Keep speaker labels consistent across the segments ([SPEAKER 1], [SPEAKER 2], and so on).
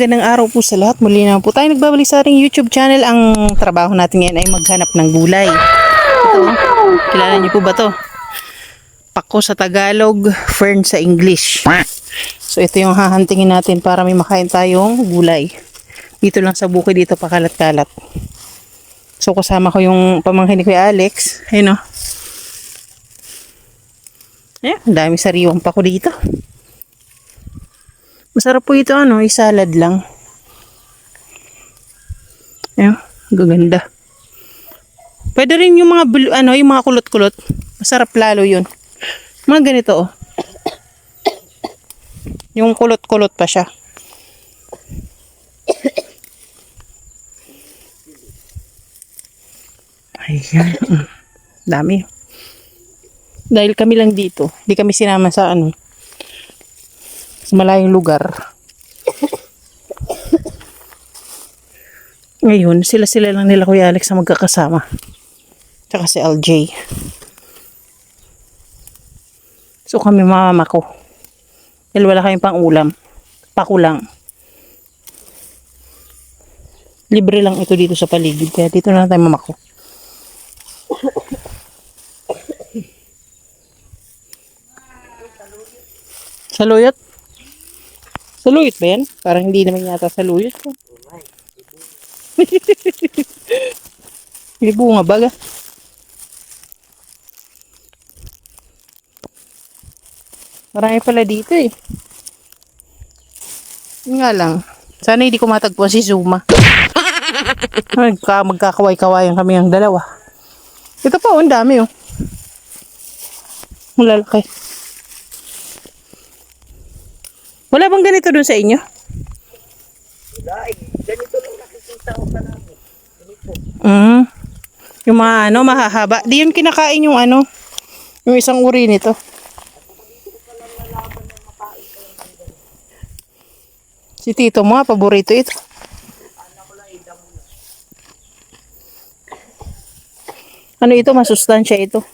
[SPEAKER 1] Magandang araw po sa lahat. Muli na po tayo nagbabalik sa ating YouTube channel. Ang trabaho natin ngayon ay maghanap ng gulay. Ito, kilala niyo po ba to? Pako sa Tagalog, fern sa English. So ito yung hahantingin natin para may makain tayong gulay. Dito lang sa bukid dito pakalat-kalat. So kasama ko yung pamangkin ni Alex. Ayun o. Ayan, ang dami sariwang pako dito. Masarap po ito ano, isalad lang. Ayun, gaganda. Pwede rin yung mga bulu- ano, yung mga kulot-kulot. Masarap lalo yun. Mga ganito oh. Yung kulot-kulot pa siya. Ayan. mm. Dami. Dahil kami lang dito. Hindi kami sinama sa ano, malayong lugar. Ngayon, sila-sila lang nila Kuya Alex ang magkakasama. Tsaka si LJ. So kami mama ko. Dahil wala kayong pang ulam. Pako lang. Libre lang ito dito sa paligid. Kaya dito na lang tayo mamako. Saluyot? Saluyot ba yan? Parang hindi naman yata saluyot. May bunga baga. Marami pala dito eh. Yun nga lang. Sana hindi ko matagpuan si Zuma. Magka, magkakaway-kawayan kami ang dalawa. Ito pa, oh, ang dami oh. Malalaki. Wala bang ganito dun sa inyo?
[SPEAKER 2] Wala eh. Ganito lang nakikita ko pa namin. Ganito.
[SPEAKER 1] Mm. Yung mga ano, mahahaba. Di yun kinakain yung ano, yung isang uri nito. Si Tito mo, ah, paborito ito. Ano ito? Masustansya ito.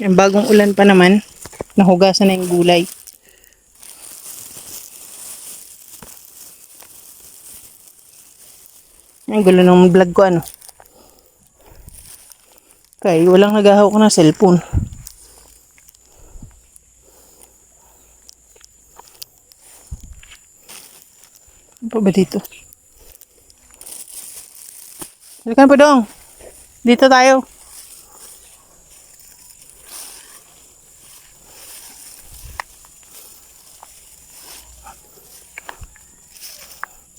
[SPEAKER 1] Yung bagong ulan pa naman, nahugasan na yung gulay. Ang gulo ng vlog ko ano. Kaya walang nagahawak ng cellphone. Ano pa ba dito? Halika po dong. Dito tayo.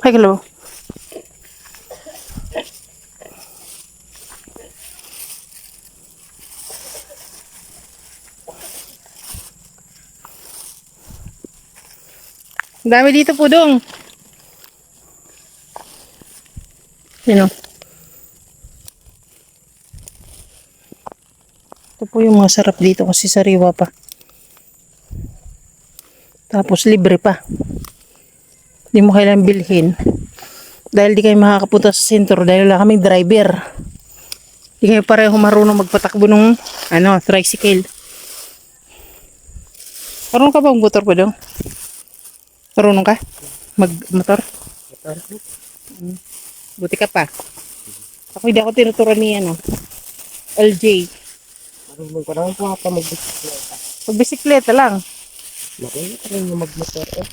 [SPEAKER 1] Hello. Ang dami dito po dong. Sino? Ito po yung mga sarap dito kasi sariwa pa. Tapos libre pa. Hindi mo kailangan bilhin. Dahil di kayo makakapunta sa sentro dahil wala kaming driver. Di kayo pareho marunong magpatakbo ng ano, tricycle. Marunong ka bang motor pa dong? Marunong ka? Mag-motor?
[SPEAKER 2] Ito.
[SPEAKER 1] Buti ka pa. Ako hindi ako tinuturuan ni ano. LJ.
[SPEAKER 2] Marunong ko naman po ata magbisikleta.
[SPEAKER 1] Magbisikleta lang.
[SPEAKER 2] Marunong ka rin yung magmotor eh.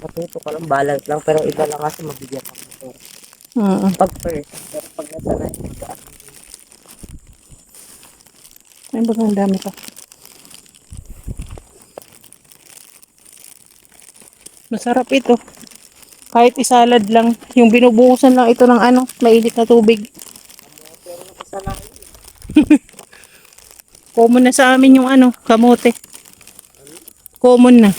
[SPEAKER 2] Matuto ka lang, balance lang. Pero iba lang kasi mabigyan ng motor.
[SPEAKER 1] Oo.
[SPEAKER 2] Pag first, pero pag nasanay, magaan.
[SPEAKER 1] Ay, baga ang dami pa. Masarap ito. Kahit isalad lang. Yung binubuhusan lang ito ng ano, mainit na tubig.
[SPEAKER 2] Pero nakasanay.
[SPEAKER 1] Common na sa amin yung ano, kamote. Common na.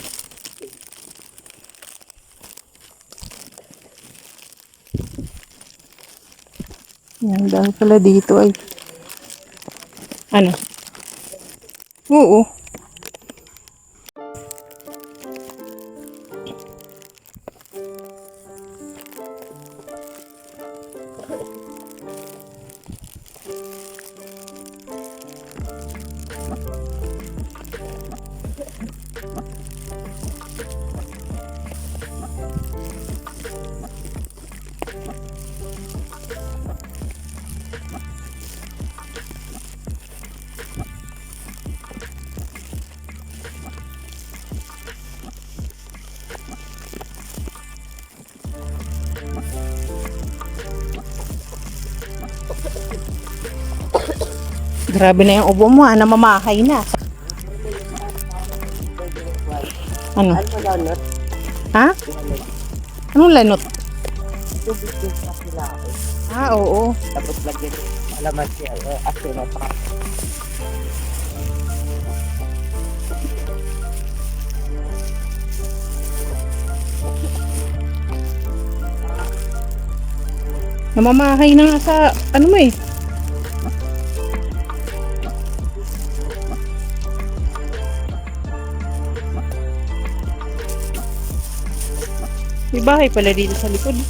[SPEAKER 1] Yan, dahil pala dito ay. Ano? Oo. Grabe na yung ubo mo, ah, namamahay na. Ano? Ha? Anong lanot?
[SPEAKER 2] Din sa sila ako.
[SPEAKER 1] Ah, oo.
[SPEAKER 2] Tapos lagyan alaman siya. Asin at saka
[SPEAKER 1] Namamahay na nga sa, ano mo eh. May bahay pala dito sa likod.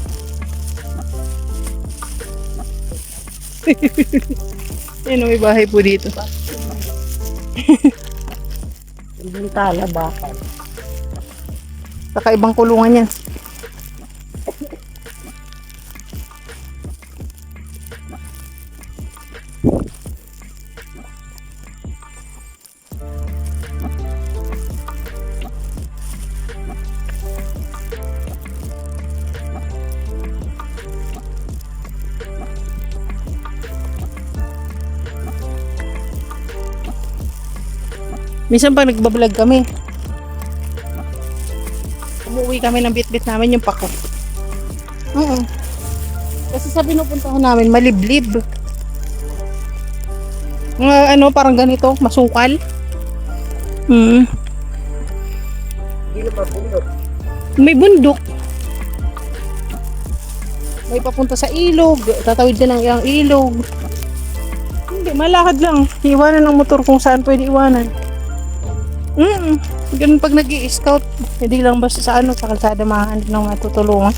[SPEAKER 1] Ayun, may bahay po dito.
[SPEAKER 2] yung bintana bakal.
[SPEAKER 1] Kakaibang kulungan yan. Minsan pa nagbablog kami, umuwi kami ng bit-bit namin yung pako. Oo. Kasi sa pinupuntahan namin, maliblib. Mga ano, parang ganito, masukal. Hmm.
[SPEAKER 2] Hindi naman bundok.
[SPEAKER 1] May bundok. May papunta sa ilog. Tatawid din ang iyang ilog. Hindi, malakad lang. Iwanan ng motor kung saan pwede iwanan. Mm Ganun pag nag scout hindi lang basta sa ano, sa kalsada mahanap ng matutulungan.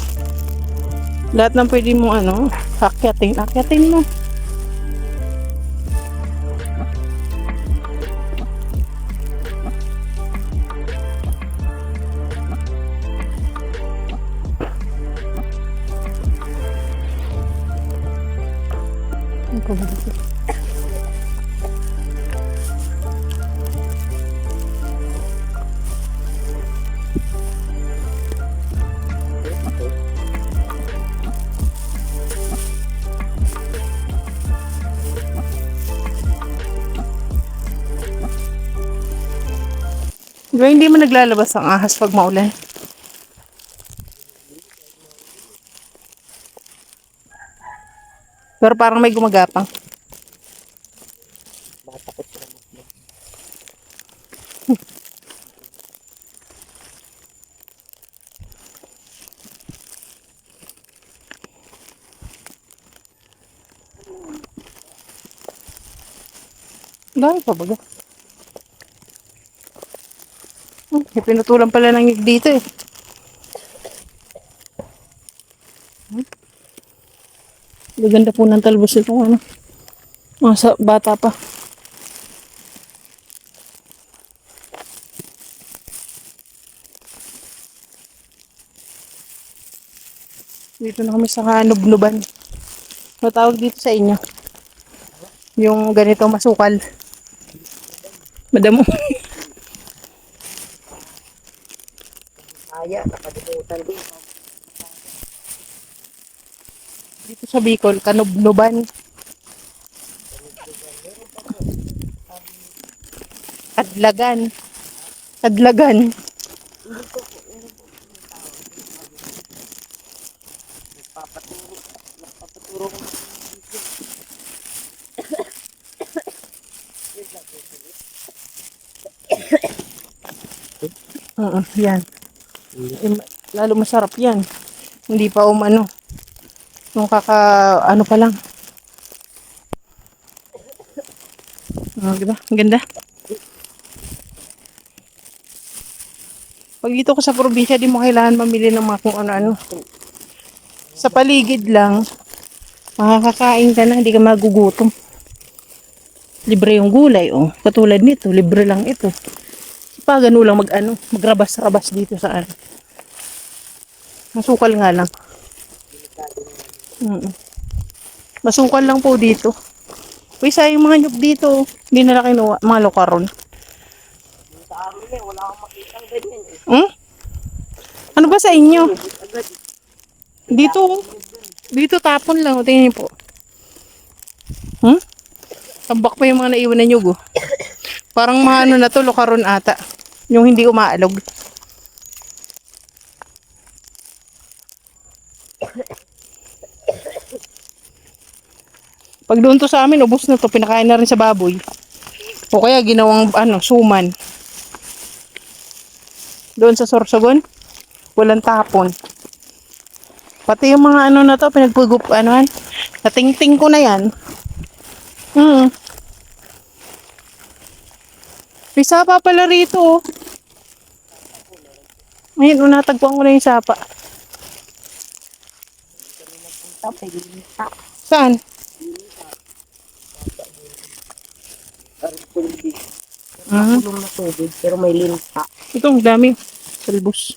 [SPEAKER 1] Lahat ng pwede mo ano, akyatin, akyatin mo. Ano pa ba dito? Di ba hindi mo naglalabas ang ahas pag maulan? Pero parang may gumagapang.
[SPEAKER 2] Matakot sila mo.
[SPEAKER 1] Dami pa baga. Hmm, may pinutulan pala ng dito eh. Maganda po ng talbos ito ano. Mga sa bata pa. Dito na kami sa kanubnuban. Ano tawag dito sa inyo? Yung ganito masukal. Madamo.
[SPEAKER 2] Kaya, nakalimutan din.
[SPEAKER 1] dito sa Bicol, kanubnuban. Adlagan. Adlagan.
[SPEAKER 2] Papaturo. Papaturo ko.
[SPEAKER 1] Oo, yan. Eh, lalo masarap yan. Hindi pa umano. Nung kaka, ano pa lang. Oh, di ba? Ang ganda. Pag dito ka sa probinsya, di mo kailangan mamili ng mga kung ano-ano. Sa paligid lang, makakakain ka na, hindi ka magugutom. Libre yung gulay, oh. Katulad nito, libre lang ito. Pa, ganun lang mag ano, magrabas-rabas dito sa ano. Masukal nga lang. Mm Masukal lang po dito. Uy, sayang mga nyug dito. oh. Hindi nila kinuha. Mga lokaron.
[SPEAKER 2] Sa amin eh, wala akong makita ganyan eh.
[SPEAKER 1] Hmm? Ano ba sa inyo? Dito. oh. Dito tapon lang. O, Tingnan niyo po. Hmm? Tambak pa yung mga naiwan na nyug, oh. Parang mga ano na to, lokaron ata. Yung hindi umaalog. Pag doon to sa amin, ubos na to. Pinakain na rin sa baboy. O kaya ginawang ano, suman. Doon sa Sorsogon, walang tapon. Pati yung mga ano na to, pinagpugup, ano yan. Natingting ko na yan. Hmm. May sapa pala rito. oh. Ayun, unatagpuan ko na yung sapa. Saan?
[SPEAKER 2] Parang tubig.
[SPEAKER 1] Ah,
[SPEAKER 2] Kulong na tubig, pero may linta.
[SPEAKER 1] ito, ang dami. Salbos.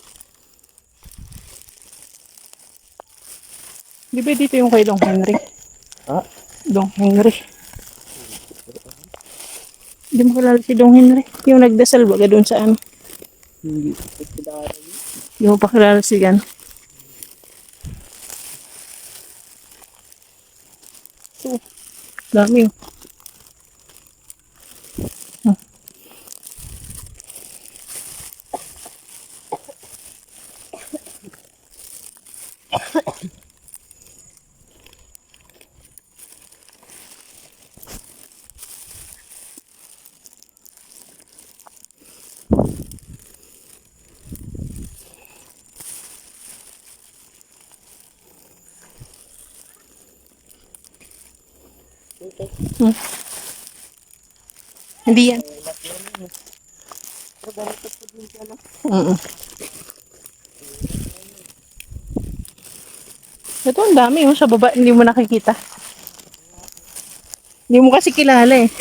[SPEAKER 1] Di ba dito yung kay Dong Henry?
[SPEAKER 2] Ah,
[SPEAKER 1] Dong Henry. Hindi mo kilala si Dong Henry. Yung nagdasal baga doon sa ano.
[SPEAKER 2] hindi.
[SPEAKER 1] Hindi mo pa kilala si Gan. So, dami oh. Hindi yan. Mm Ito ang dami oh, sa baba, hindi mo nakikita. Hindi mo kasi kilala eh.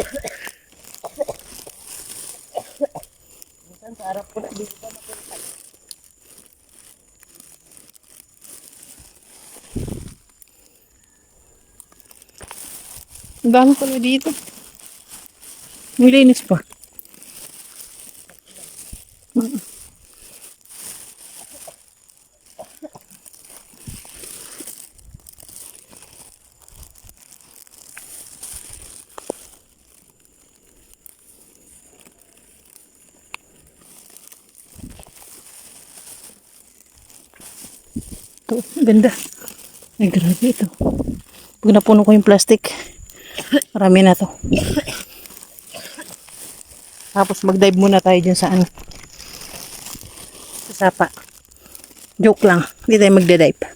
[SPEAKER 2] Minsan sa harap ko na dito pa napunta.
[SPEAKER 1] Ang dami pala dito. May linis pa. Ito, ganda. Ay, grabe ito. Pag napuno ko yung plastic, marami na to. Tapos mag-dive muna tayo dyan sa ano. Sa sapa. Joke lang. Hindi tayo magde-dive.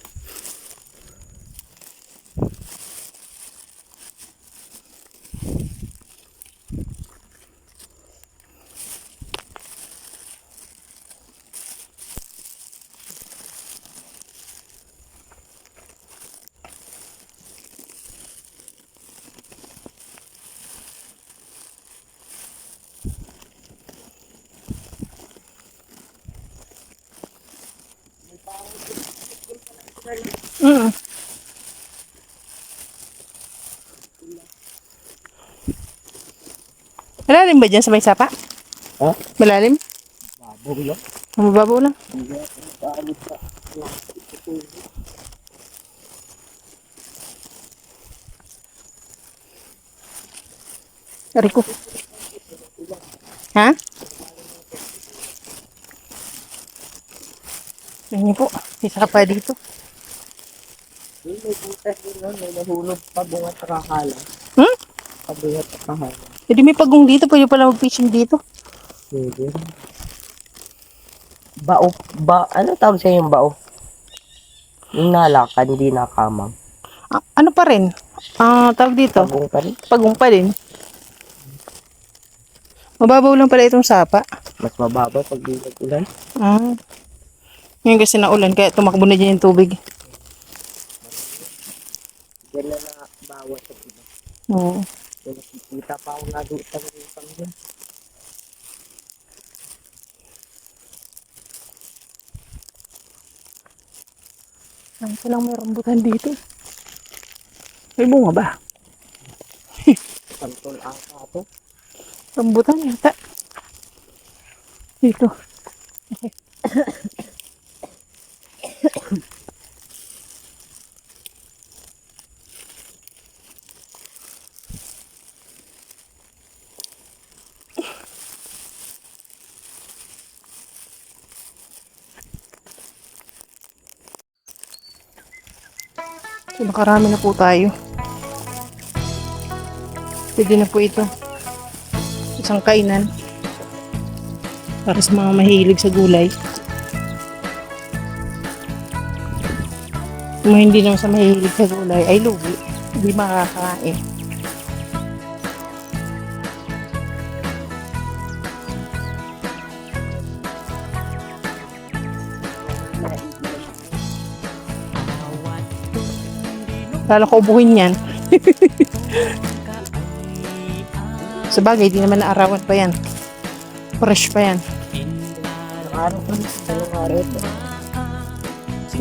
[SPEAKER 1] Mm. Malalim ba dyan sa may sapa?
[SPEAKER 2] Ha?
[SPEAKER 1] Malalim?
[SPEAKER 2] Babaw lang.
[SPEAKER 1] Mababaw lang. Rico. Ha? Yan po. Isa pa dito.
[SPEAKER 2] May putas din nun, may nahulog pa bunga at kakala.
[SPEAKER 1] Hmm?
[SPEAKER 2] Pabungat at kakala.
[SPEAKER 1] Hindi may pagong dito. Pwede pala mag-fishing dito.
[SPEAKER 2] Pwede. Bao, ba, ano tawag sa yung bao? Yung nalakan, hindi nakamang.
[SPEAKER 1] Ah, ano pa rin? Ah, tawag dito.
[SPEAKER 2] Pagong pa rin.
[SPEAKER 1] Pagong pa din. Mababaw lang pala itong sapa.
[SPEAKER 2] Mas mababa pag nag-ulan.
[SPEAKER 1] Ah. Ngayon kasi naulan, kaya tumakbo na dyan yung tubig.
[SPEAKER 2] Bawas sa iba.
[SPEAKER 1] Oo.
[SPEAKER 2] Kaya nakikita pa ako sa dyan.
[SPEAKER 1] Ko lang may rambutan dito? May bunga ba?
[SPEAKER 2] Santol ata to.
[SPEAKER 1] Rambutan yata. Dito. So, nakarami na po tayo. Pwede na po ito. Isang kainan. Para sa mga mahilig sa gulay. Kung hindi naman sa mahilig sa gulay, ay lugi. Hindi makakain. Lalo ko ubuhin yan. sa bagay, di naman naarawan pa yan. Fresh pa yan.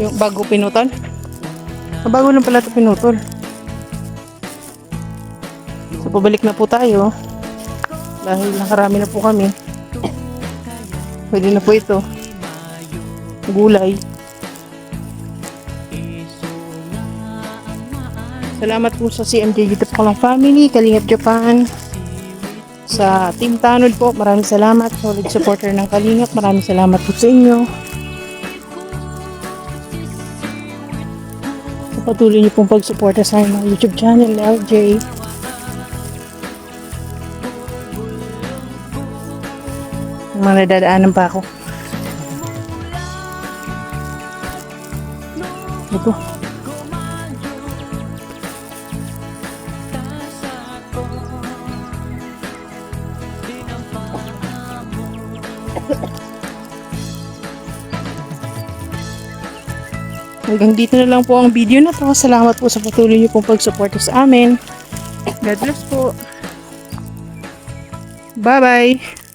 [SPEAKER 1] Yung bago pinutol? Ah, bago lang pala ito pinutol. So, pabalik na po tayo. Dahil nakarami na po kami. Pwede na po ito. Gulay. Salamat po sa CMJ YouTube ko lang family, Kalingap Japan, sa Team Tanod po. Maraming salamat. Solid supporter ng Kalingap. Maraming salamat po sa inyo. Patuloy niyo pong pagsuporta sa aking mga YouTube channel, LJ. Mga nadadaanan pa ako. Ito. Hanggang dito na lang po ang video na to. Salamat po sa patuloy niyo pong pagsuporta sa amin. God bless po. Bye-bye.